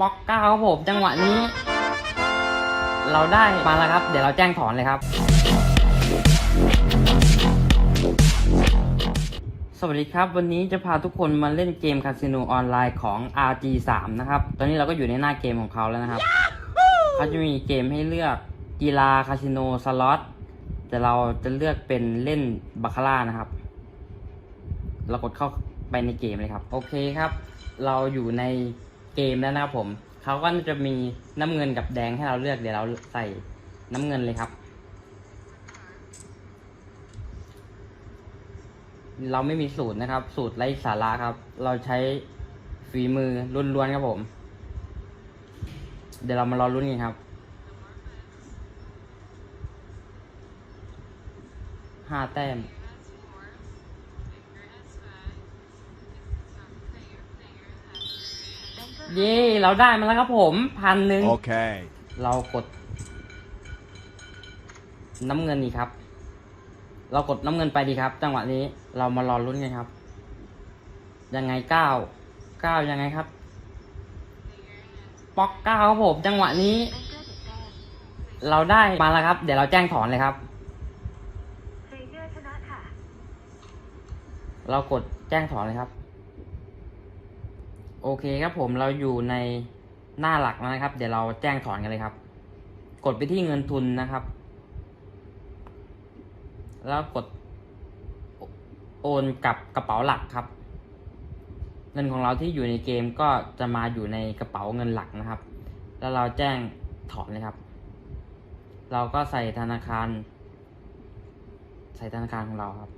ป๊อกเก้าครับผมจังหวะนี้ เราได้มาแล้วครับ เดี๋ยวเราแจ้งถอนเลยครับ สวัสดีครับ วันนี้จะพาทุกคนมาเล่นเกมคาสิโนออนไลน์ของ RG3 นะครับ ตอนนี้เราก็อยู่ในหน้าเกมของเขาแล้วนะครับ เขาจะมีเกมให้เลือกกีฬาคาสิโนสล็อตแต่เราจะเลือกเป็นเล่นบาคาร่านะครับ เรากดเข้าไปในเกมเลยครับ โอเคครับ เราอยู่ใน เกมแล้วนะครับผมเขาก็จะมีน้ำเงินกับแดงให้เราเลือกเดี๋ยวเราใส่น้ำเงินเลยครับ เราไม่มีสูตรนะครับ สูตรไร้สาระครับ เราใช้ฝีมือล้วนๆครับผม เดี๋ยวเรามารอรุ้นกันครับห้าแต้ม เย้เราได้มาแล้วครับผมพันหนึ่ง Okay. เรากด น้ำเงินนี่ครับ เรากดน้ำเงินไปดีครับ จังหวะนี้เรามารอลุ้นกันครับ ยังไงเก้าเก้ายังไงครับ ป๊อกเก้าครับผมจังหวะนี้ เราได้มาแล้วครับ เดี๋ยวเราแจ้งถอนเลยครับเซเยอร์ชนะค่ะเรากดแจ้งถอนเลยครับ โอเคครับผมเราอยู่ในหน้าหลักแล้วนะครับ เดี๋ยวเราแจ้งถอนกันเลยครับ กดไปที่เงินทุนนะครับ แล้วกดโอนกับกระเป๋าหลักครับ เงินของเราที่อยู่ในเกมก็จะมาอยู่ในกระเป๋าเงินหลักนะครับ แล้วเราแจ้งถอนเลยครับ เราก็ใส่ธนาคาร ใส่ธนาคารของเราครับ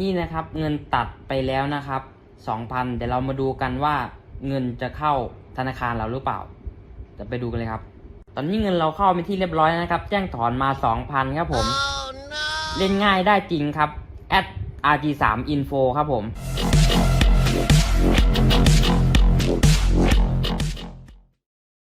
นี่นะครับ เงินตัดไปแล้วนะครับสองพันเดี๋ยวเรามาดูกันว่า เงินจะเข้าธนาคารเราหรือเปล่าจะไปดูกันเลยครับ ตอนนี้เงินเราเข้าไปที่เรียบร้อยนะครับ แจ้งถอนมา 2,000 ครับผม oh, no. เล่นง่ายได้จริงครับ at rg3info ครับผม